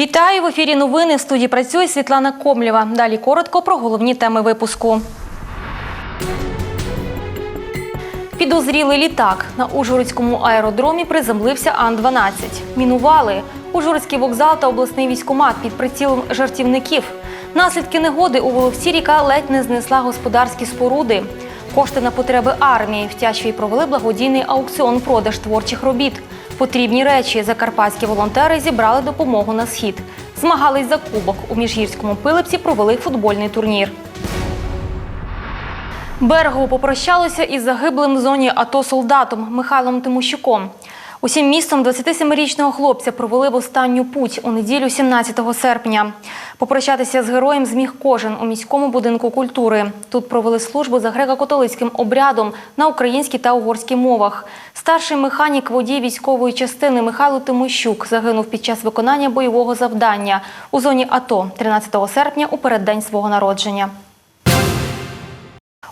Вітаю в ефірі новини. В студії працює Світлана Комлєва. Далі коротко про головні теми випуску. Підозрілий літак на Ужгородському аеродромі приземлився Ан-12. Мінували. Ужгородський вокзал та обласний військомат під прицілом жартівників. Наслідки негоди у Воловці ріка ледь не знесла господарські споруди. Кошти на потреби армії в Тячві провели благодійний аукціон продаж творчих робіт. Потрібні речі закарпатські волонтери зібрали допомогу на схід. Змагались за кубок. У міжгірському пилипці провели футбольний турнір. Берегу попрощалося із загиблим в зоні АТО солдатом Михайлом Тимощуком. Усім містом 27-річного хлопця провели в останню путь у неділю 17 серпня. Попрощатися з героєм зміг кожен у міському будинку культури. Тут провели службу за греко-католицьким обрядом на українській та угорській мовах. Старший механік водій військової частини Михайло Тимощук загинув під час виконання бойового завдання у зоні АТО 13 серпня у переддень свого народження.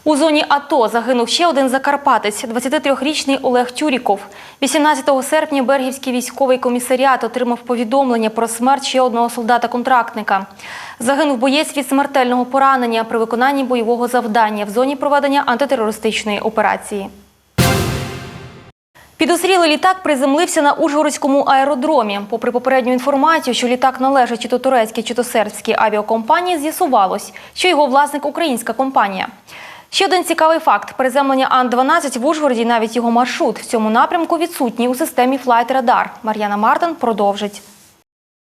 У зоні АТО загинув ще один закарпатець, 23-річний Олег Тюріков. 18 серпня Бергівський військовий комісаріат отримав повідомлення про смерть ще одного солдата-контрактника. Загинув боєць від смертельного поранення при виконанні бойового завдання в зоні проведення антитерористичної операції. Підозрілий літак приземлився на Ужгородському аеродромі. Попри попередню інформацію, що літак належить чи то турецькій, чи то сербській авіакомпанії, з'ясувалось, що його власник українська компанія. Ще один цікавий факт: приземлення Ан-12 в Ужгороді, навіть його маршрут в цьому напрямку відсутній у системі Flight Radar. Мар'яна Мартин продовжить.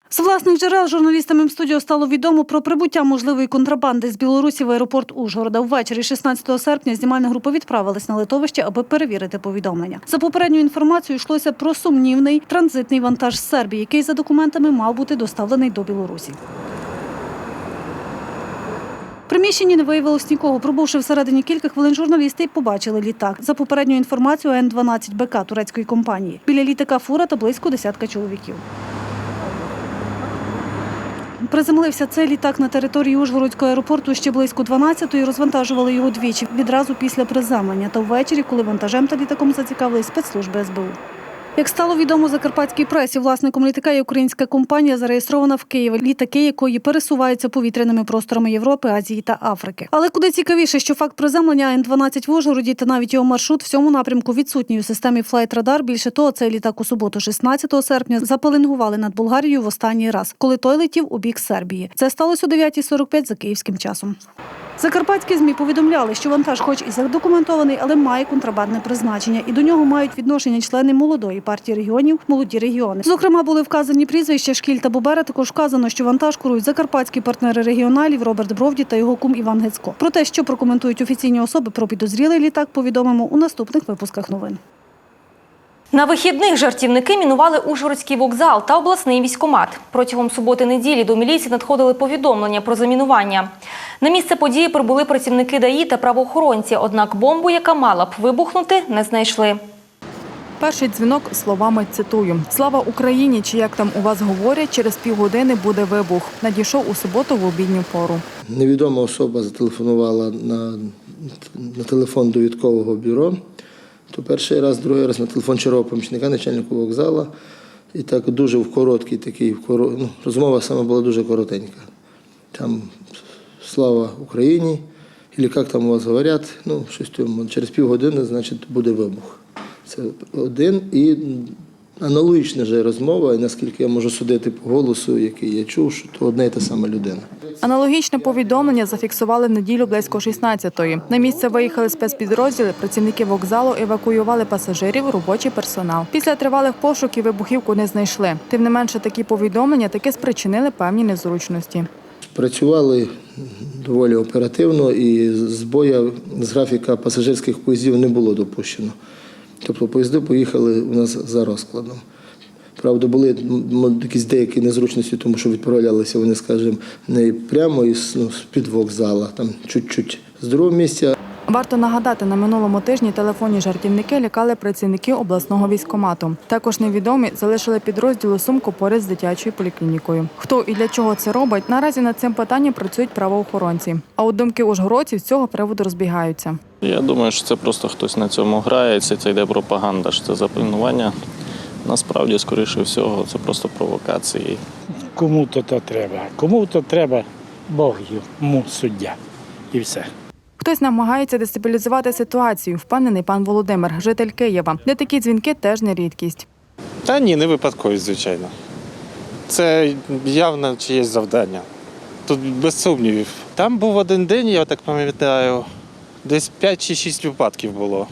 З власних джерел журналістам М-студіо стало відомо про прибуття можливої контрабанди з Білорусі в аеропорт Ужгорода. Ввечері 16 серпня знімальна група відправилась на литовище, аби перевірити повідомлення. За попередньою інформацією йшлося про сумнівний транзитний вантаж з Сербії, який за документами мав бути доставлений до Білорусі. Приміщенні не виявилось нікого. Пробувши всередині кілька хвилин, журналісти побачили літак. За попередньою інформацією, Н-12 БК турецької компанії. Біля літака фура та близько десятка чоловіків. Приземлився цей літак на території Ужгородського аеропорту ще близько 12-ї. Розвантажували його двічі відразу після приземлення та ввечері, коли вантажем та літаком зацікавились спецслужби СБУ. Як стало відомо закарпатській пресі, власником літака є українська компанія, зареєстрована в Києві, літаки якої пересуваються повітряними просторами Європи, Азії та Африки. Але куди цікавіше, що факт приземлення Н-12 в Ужгороді та навіть його маршрут в цьому напрямку відсутній у системі Radar. Більше того, цей літак у суботу, 16 серпня, запеленгували над Болгарією в останній раз, коли той летів у бік Сербії. Це сталося о 9.45 за київським часом. Закарпатські ЗМІ повідомляли, що вантаж, хоч і задокументований, але має контрабандне призначення, і до нього мають відношення члени молодої партії регіонів Молоді регіони. Зокрема, були вказані прізвища Шкіль та Бубера. Також вказано, що вантаж курують закарпатські партнери регіоналів Роберт Бровді та його кум Іван Гецько. Про те, що прокоментують офіційні особи про підозрілий літак, повідомимо у наступних випусках новин. На вихідних жартівники мінували Ужгородський вокзал та обласний військомат. Протягом суботи-неділі до міліції надходили повідомлення про замінування. На місце події прибули працівники ДАІ та правоохоронці, однак бомбу, яка мала б вибухнути, не знайшли. Перший дзвінок словами цитую: Слава Україні! Чи як там у вас говорять, через півгодини буде вибух. Надійшов у суботу в обідню пору. Невідома особа зателефонувала на, на телефон довідкового бюро. То перший раз, другий раз на телефон чергового помічника, начальника вокзалу. І так дуже в короткий такий, в коро... ну, розмова саме була дуже коротенька. Там слава Україні, і як там у вас говорять, ну, щось там, через півгодини, значить, буде вибух. Це один. І аналогічна же розмова, і наскільки я можу судити по голосу, який я чув, що то одна і та сама людина. Аналогічне повідомлення зафіксували в неділю близько 16-ї. На місце виїхали спецпідрозділи, працівники вокзалу евакуювали пасажирів, робочий персонал. Після тривалих пошуків вибухівку не знайшли. Тим не менше, такі повідомлення таки спричинили певні незручності. Працювали доволі оперативно і збоя з графіка пасажирських поїздів не було допущено. Тобто поїзди поїхали у нас за розкладом. Правда, були якісь деякі незручності, тому що відправлялися вони, скажімо, не прямо із ну, з-під вокзала, там чуть-чуть з другого місця, Варто нагадати, на минулому тижні телефонні жартівники лякали працівників обласного військомату. Також невідомі залишили підрозділу сумку поряд з дитячою поліклінікою. Хто і для чого це робить, наразі над цим питанням працюють правоохоронці. А от думки ужгородців з цього приводу розбігаються. Я думаю, що це просто хтось на цьому грається, це йде пропаганда, що це запланування. Насправді, скоріше всього, це просто провокації. кому-то то треба. Кому-то треба Бог йому суддя. І все. Хтось намагається дестабілізувати ситуацію, впевнений пан Володимир, житель Києва, де такі дзвінки теж не рідкість. Та ні, не випадково, звичайно. Це явно чиєсь завдання. Тут без сумнівів. Там був один день, я так пам'ятаю, десь 5 чи 6 випадків було.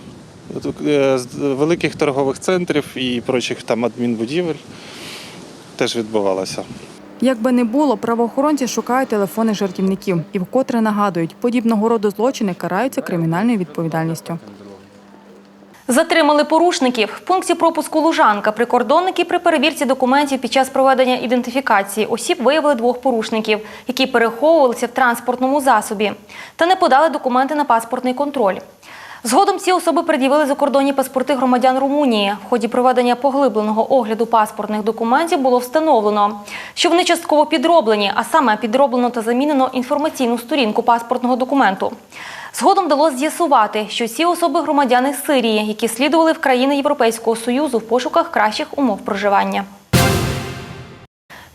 Е, З великих торгових центрів і прочих там адмінбудівель теж відбувалося. Як би не було, правоохоронці шукають телефони жартівників і вкотре нагадують, подібного роду злочини караються кримінальною відповідальністю. Затримали порушників. В пункті пропуску Лужанка прикордонники при перевірці документів під час проведення ідентифікації осіб виявили двох порушників, які переховувалися в транспортному засобі та не подали документи на паспортний контроль. Згодом ці особи пред'явили закордонні паспорти громадян Румунії. В ході проведення поглибленого огляду паспортних документів було встановлено, що вони частково підроблені, а саме підроблено та замінено інформаційну сторінку паспортного документу. Згодом вдалося з'ясувати, що ці особи громадяни Сирії, які слідували в країни Європейського Союзу в пошуках кращих умов проживання.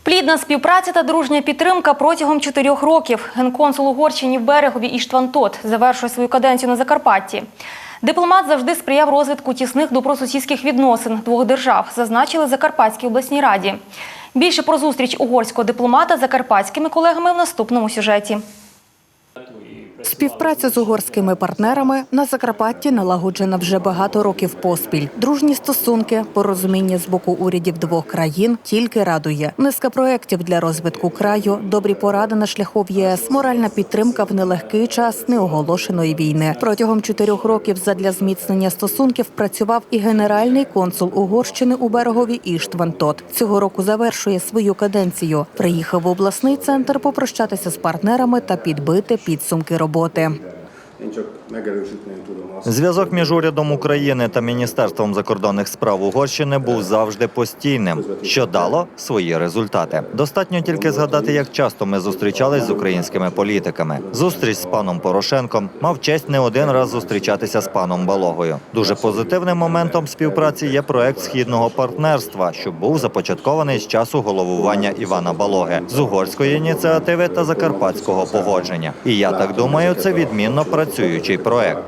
Плідна співпраця та дружня підтримка протягом чотирьох років. Генконсул Угорщині в берегові Іштван Тот завершує свою каденцію на Закарпатті. Дипломат завжди сприяв розвитку тісних добросусідських відносин двох держав, зазначили Закарпатській обласній раді. Більше про зустріч угорського дипломата з закарпатськими колегами в наступному сюжеті. Співпраця з угорськими партнерами на Закарпатті налагоджена вже багато років поспіль. Дружні стосунки, порозуміння з боку урядів двох країн тільки радує. Низка проєктів для розвитку краю, добрі поради на шляху в ЄС, моральна підтримка в нелегкий час неоголошеної війни. Протягом чотирьох років задля зміцнення стосунків працював і генеральний консул Угорщини у берегові Іштван Тот. Цього року завершує свою каденцію. Приїхав в обласний центр попрощатися з партнерами та підбити підсумки роботи. Én Зв'язок між урядом України та Міністерством закордонних справ Угорщини був завжди постійним, що дало свої результати. Достатньо тільки згадати, як часто ми зустрічались з українськими політиками. Зустріч з паном Порошенком мав честь не один раз зустрічатися з паном Балогою. Дуже позитивним моментом співпраці є проект східного партнерства, що був започаткований з часу головування Івана Балоги з угорської ініціативи та закарпатського погодження. І я так думаю, це відмінно працюючий проект.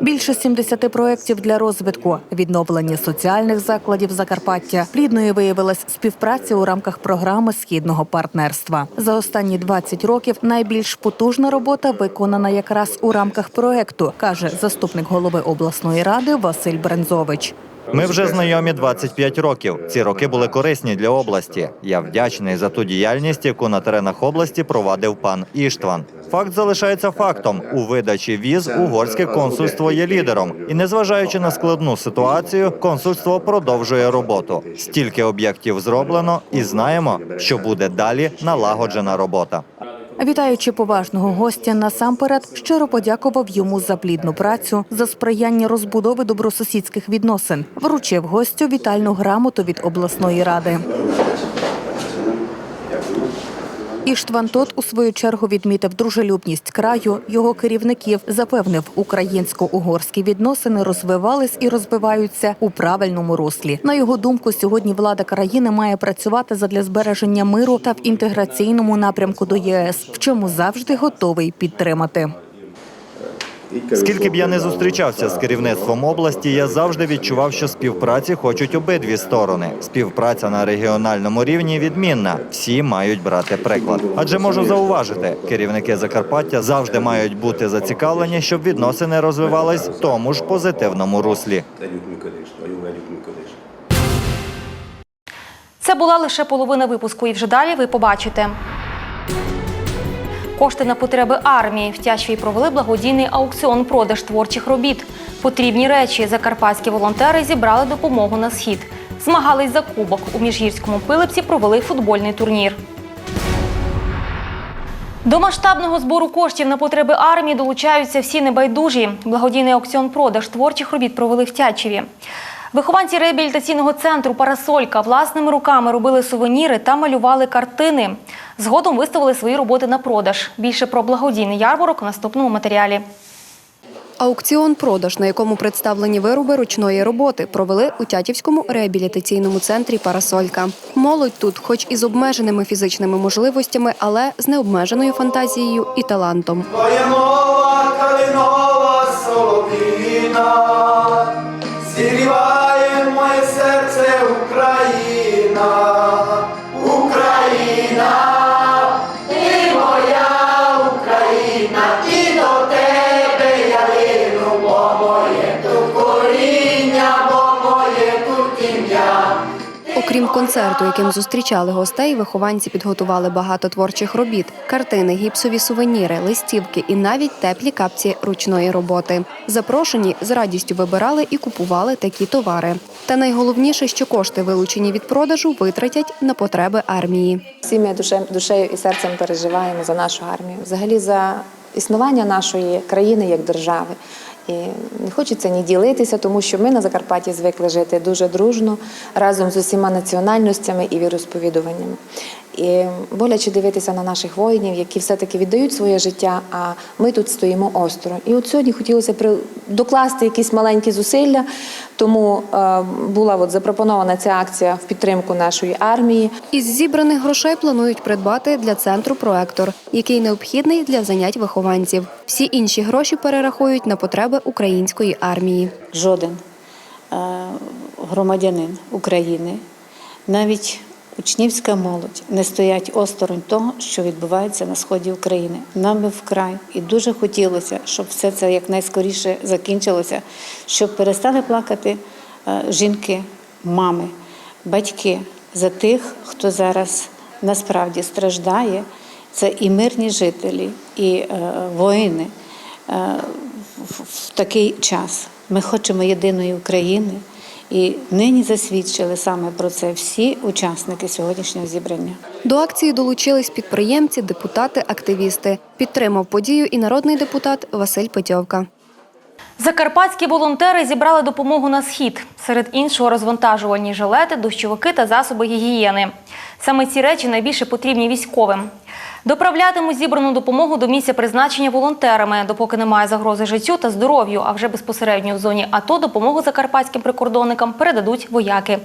Більше 70 проєктів для розвитку, відновлення соціальних закладів Закарпаття. Плідною виявилась співпраця у рамках програми східного партнерства. За останні 20 років найбільш потужна робота виконана якраз у рамках проєкту, каже заступник голови обласної ради Василь Брензович. Ми вже знайомі 25 років. Ці роки були корисні для області. Я вдячний за ту діяльність, яку на теренах області провадив пан Іштван. Факт залишається фактом. У видачі віз угорське консульство є лідером, і незважаючи на складну ситуацію, консульство продовжує роботу. Стільки об'єктів зроблено, і знаємо, що буде далі налагоджена робота. Вітаючи поважного гостя, насамперед щиро подякував йому за плідну працю, за сприяння розбудови добросусідських відносин. Вручив гостю вітальну грамоту від обласної ради. Іштван Тот у свою чергу відмітив дружелюбність краю, його керівників, запевнив, українсько-угорські відносини розвивались і розвиваються у правильному руслі. На його думку, сьогодні влада країни має працювати задля збереження миру та в інтеграційному напрямку до ЄС, в чому завжди готовий підтримати. Скільки б я не зустрічався з керівництвом області, я завжди відчував, що співпраці хочуть обидві сторони. Співпраця на регіональному рівні відмінна. Всі мають брати приклад. Адже можу зауважити, керівники Закарпаття завжди мають бути зацікавлені, щоб відносини розвивались в тому ж позитивному руслі. Це була лише половина випуску, і вже далі ви побачите. Кошти на потреби армії в Тячві провели благодійний аукціон продаж творчих робіт. Потрібні речі закарпатські волонтери зібрали допомогу на схід. Змагались за кубок. У міжгірському пилипці провели футбольний турнір. До масштабного збору коштів на потреби армії долучаються всі небайдужі. Благодійний аукціон продаж творчих робіт провели в Тячеві. Вихованці реабілітаційного центру Парасолька власними руками робили сувеніри та малювали картини. Згодом виставили свої роботи на продаж. Більше про благодійний ярмарок у наступному матеріалі. Аукціон продаж, на якому представлені вироби ручної роботи, провели у Тятівському реабілітаційному центрі Парасолька. Молодь тут, хоч і з обмеженими фізичними можливостями, але з необмеженою фантазією і талантом. Концерту, яким зустрічали гостей, вихованці підготували багато творчих робіт: картини, гіпсові сувеніри, листівки і навіть теплі капці ручної роботи. Запрошені з радістю вибирали і купували такі товари. Та найголовніше, що кошти, вилучені від продажу, витратять на потреби армії. Всі ми душе, душею і серцем переживаємо за нашу армію, взагалі за існування нашої країни як держави. І не хочеться ні ділитися, тому що ми на Закарпатті звикли жити дуже дружно разом з усіма національностями і віросповідуваннями. І боляче дивитися на наших воїнів, які все-таки віддають своє життя, а ми тут стоїмо осторонь. І от сьогодні хотілося при- докласти якісь маленькі зусилля, тому е, була от запропонована ця акція в підтримку нашої армії. Із зібраних грошей планують придбати для центру проектор, який необхідний для занять вихованців. Всі інші гроші перерахують на потреби української армії. жоден е, громадянин України, навіть учнівська молодь не стоять осторонь того, що відбувається на сході України. Нам би вкрай і дуже хотілося, щоб все це якнайскоріше закінчилося, щоб перестали плакати е, жінки, мами, батьки за тих, хто зараз насправді страждає. Це і мирні жителі, і е, воїни е, в- в такий час. Ми хочемо єдиної України, і нині засвідчили саме про це всі учасники сьогоднішнього зібрання. До акції долучились підприємці, депутати, активісти. Підтримав подію і народний депутат Василь Петьовка. Закарпатські волонтери зібрали допомогу на схід. Серед іншого розвантажувальні жилети, дощовики та засоби гігієни. Саме ці речі найбільше потрібні військовим. Доправлятимуть зібрану допомогу до місця призначення волонтерами, допоки немає загрози життю та здоров'ю, а вже безпосередньо в зоні АТО допомогу закарпатським прикордонникам передадуть вояки.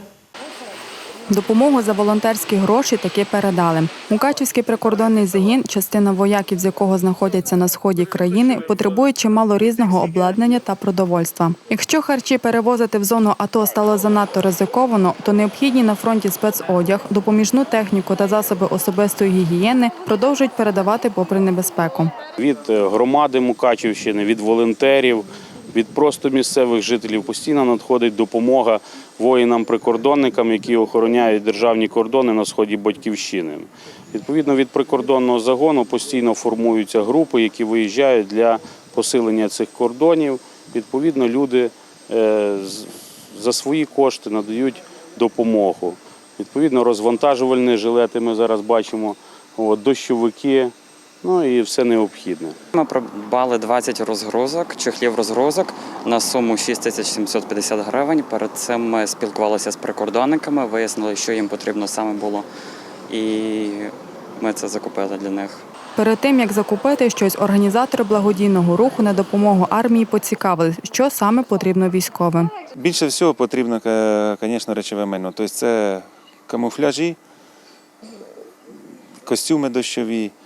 Допомогу за волонтерські гроші таки передали. Мукачівський прикордонний загін, частина вояків, з якого знаходяться на сході країни, потребує чимало різного обладнання та продовольства. Якщо харчі перевозити в зону АТО стало занадто ризиковано, то необхідні на фронті спецодяг, допоміжну техніку та засоби особистої гігієни продовжують передавати попри небезпеку. від е, громади Мукачівщини, від волонтерів, від просто місцевих жителів постійно надходить допомога воїнам-прикордонникам, які охороняють державні кордони на сході батьківщини. Відповідно від прикордонного загону постійно формуються групи, які виїжджають для посилення цих кордонів. Відповідно, люди е, за свої кошти надають допомогу. Відповідно, розвантажувальні жилети ми зараз бачимо, дощовики, ну і все необхідне. Ми придбали 20 розгрузок, чехлів розгрузок на суму 6750 гривень. Перед цим ми спілкувалися з прикордонниками, вияснили, що їм потрібно саме було, і ми це закупили для них. Перед тим як закупити щось, організатори благодійного руху на допомогу армії поцікавились, що саме потрібно військовим. Більше всього потрібно, е, звісно, речове майно. Тобто це камуфляжі, костюми дощові, е,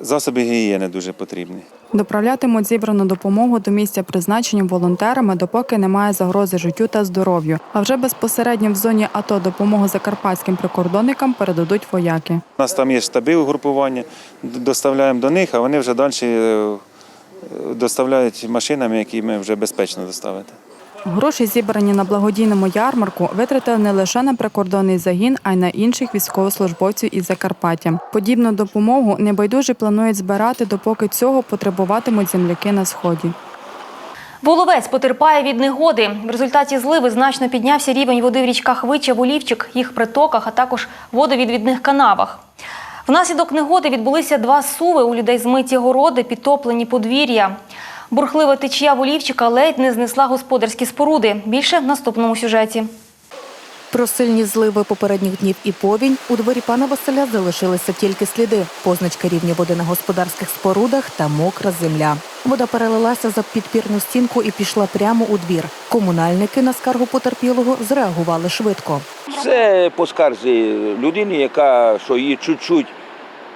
засоби гігієни дуже потрібні. Доправлятимуть зібрану допомогу до місця призначення волонтерами, допоки немає загрози життю та здоров'ю. А вже безпосередньо в зоні АТО допомогу закарпатським прикордонникам передадуть вояки. У нас там є штаби угрупування, доставляємо до них, а вони вже далі е, доставляють машинами, які ми вже безпечно доставити. Гроші, зібрані на благодійному ярмарку, витратили не лише на прикордонний загін, а й на інших військовослужбовців із Закарпаття. Подібну допомогу небайдужі планують збирати, допоки цього потребуватимуть земляки на сході. Воловець потерпає від негоди. В результаті зливи значно піднявся рівень води в річках Вича, Волівчик, їх притоках, а також водовідвідних канавах. Внаслідок негоди відбулися два суви. У людей змиті городи, підтоплені подвір'я. Бурхлива течія Волівчика ледь не знесла господарські споруди. Більше в наступному сюжеті. Про сильні зливи попередніх днів і повінь у дворі пана Василя залишилися тільки сліди, позначка рівня води на господарських спорудах та мокра земля. Вода перелилася за підпірну стінку і пішла прямо у двір. Комунальники на скаргу потерпілого зреагували швидко. Це по скарзі людини, яка що її чуть-чуть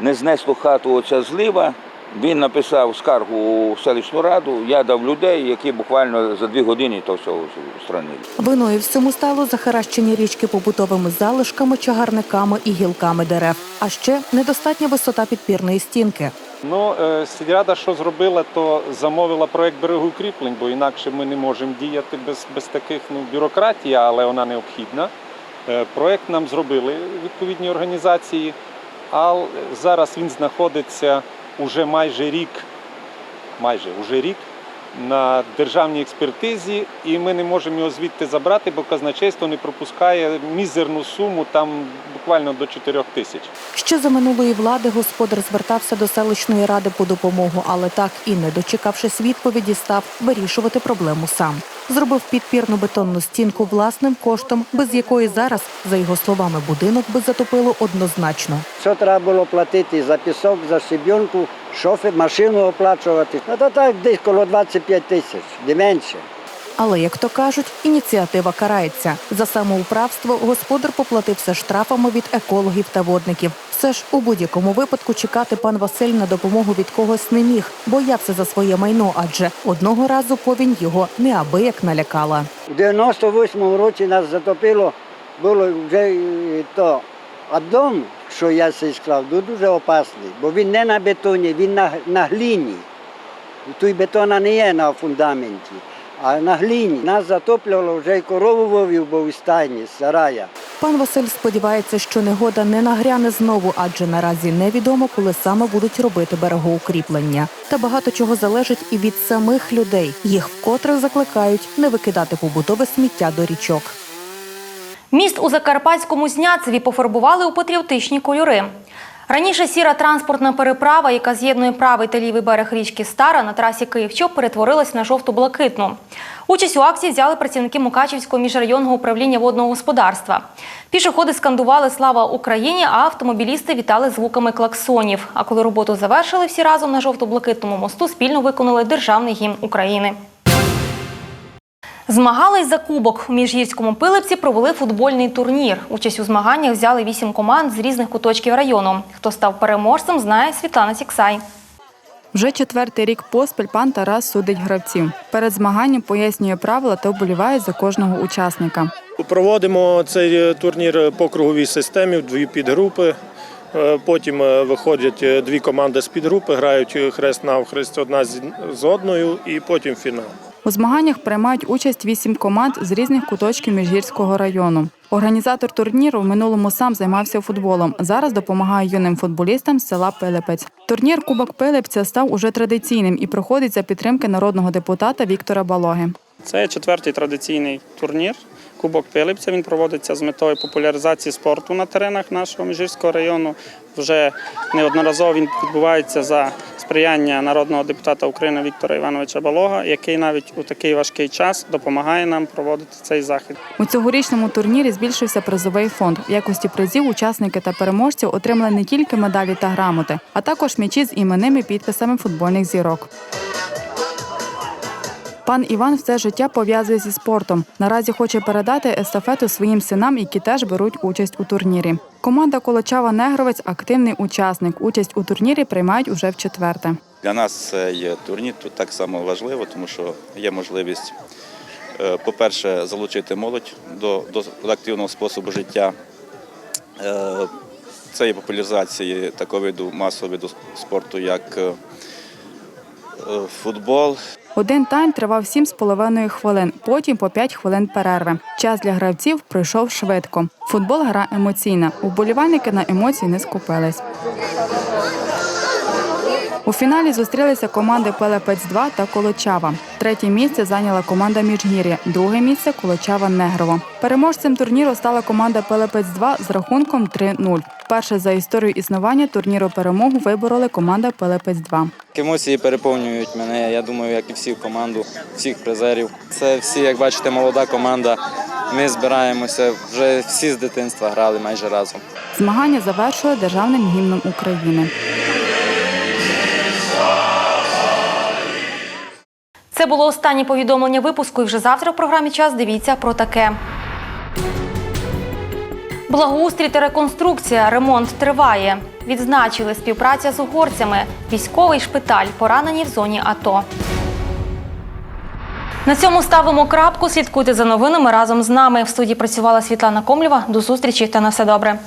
не знесло хату оця злива. Він написав скаргу у селищну раду. Я дав людей, які буквально за дві години то все устранили. Виною всьому стало захаращені річки побутовими залишками, чагарниками і гілками дерев. А ще недостатня висота підпірної стінки. Ну, е, сільрада, що зробила, то замовила проект берегоукріплень, бо інакше ми не можемо діяти без, без таких ну, бюрократії, але вона необхідна. Е, Проект нам зробили відповідні організації, а зараз він знаходиться уже майже рік, майже уже рік на державній експертизі, і ми не можемо його звідти забрати, бо казначейство не пропускає мізерну суму, там буквально до 4 тисяч. Ще за минулої влади господар звертався до селищної ради по допомогу, але так і не дочекавшись відповіді, став вирішувати проблему сам. Зробив підпірну бетонну стінку власним коштом, без якої зараз, за його словами, будинок би затопило однозначно. Що треба було платити за пісок, за щебінку, шофер, машину оплачувати. Ну то так десь коло 25 тисяч, не менше. Але, як то кажуть, ініціатива карається. За самоуправство господар поплатився штрафами від екологів та водників. Все ж у будь-якому випадку чекати пан Василь на допомогу від когось не міг, боявся за своє майно, адже одного разу повінь його неабияк налякала. У 98-му році нас затопило, було вже е, то. А дом, що я цей склав, дуже опасний, бо він не на бетоні, він на, на гліні. Тут бетона не є на фундаменті, а на гліні. Нас затоплювало вже й корову вовів, бо у стайні, сарая. Пан Василь сподівається, що негода не нагряне знову, адже наразі невідомо, коли саме будуть робити берегоукріплення. Та багато чого залежить і від самих людей. Їх вкотре закликають не викидати побутове сміття до річок. Міст у Закарпатському Зняцеві пофарбували у патріотичні кольори. Раніше сіра транспортна переправа, яка з'єднує правий та лівий берег річки Стара на трасі Київ-Чоп, перетворилась на жовто-блакитну. Участь у акції взяли працівники Мукачівського міжрайонного управління водного господарства. Пішоходи скандували Слава Україні, а автомобілісти вітали звуками клаксонів. А коли роботу завершили всі разом на жовто-блакитному мосту, спільно виконали державний гімн України. Змагались за кубок. У Міжгірському Пилипці провели футбольний турнір. Участь у змаганнях взяли вісім команд з різних куточків району. Хто став переможцем, знає Світлана Сіксай. Вже четвертий рік поспіль пан Тарас судить гравців. Перед змаганням пояснює правила та вболіває за кожного учасника. Проводимо цей турнір по круговій системі в дві підгрупи. Е, Потім е, виходять е, дві команди з підгрупи, грають хрест навхрест одна з з одною, і потім фінал. У змаганнях приймають участь вісім команд з різних куточків Міжгірського району. Організатор турніру в минулому сам займався футболом. Зараз допомагає юним футболістам з села Пилипець. Турнір Кубок Пилипця став уже традиційним і проходить за підтримки народного депутата Віктора Балоги. Це четвертий традиційний турнір. Кубок Пилипця. Він проводиться з метою популяризації спорту на теренах нашого Міжгірського району. Вже неодноразово він відбувається за сприяння народного депутата України Віктора Івановича Балога, який навіть у такий важкий час допомагає нам проводити цей захід. У цьогорічному турнірі збільшився призовий фонд. В якості призів учасники та переможці отримали не тільки медалі та грамоти, а також м'ячі з іменними підписами футбольних зірок. Пан Іван все життя пов'язує зі спортом. Наразі хоче передати естафету своїм синам, які теж беруть участь у турнірі. Команда Колочава Негровець активний учасник. Участь у турнірі приймають уже в четверте. Для нас цей турнір тут так само важливо, тому що є можливість, е, по-перше, залучити молодь до, до активного способу життя. Е, Це є популяризації такого виду масового виду спорту, як е, футбол. Один тайм тривав 7,5 хвилин, потім по 5 хвилин перерви. Час для гравців пройшов швидко. Футбол гра емоційна. Уболівальники на емоції не скупились. У фіналі зустрілися команди Пелепець 2 та Колочава. Третє місце зайняла команда Міжгір'я, друге місце Колочава Негрово. Переможцем турніру стала команда Пелепець 2 з рахунком 3-0. Перше за історію існування турніру перемогу вибороли команда Пелепець 2. Емоції переповнюють мене. Я думаю, як і всю команду, всіх призерів. Це всі, як бачите, молода команда. Ми збираємося вже всі з дитинства грали майже разом. Змагання завершили державним гімном України. Це було останнє повідомлення випуску. І вже завтра в програмі час дивіться про таке. Благоустрій та реконструкція. Ремонт триває. Відзначили співпраця з угорцями. Військовий шпиталь. Поранені в зоні АТО. На цьому ставимо крапку. Слідкуйте за новинами разом з нами. В студії працювала Світлана Комлєва. До зустрічі та на все добре.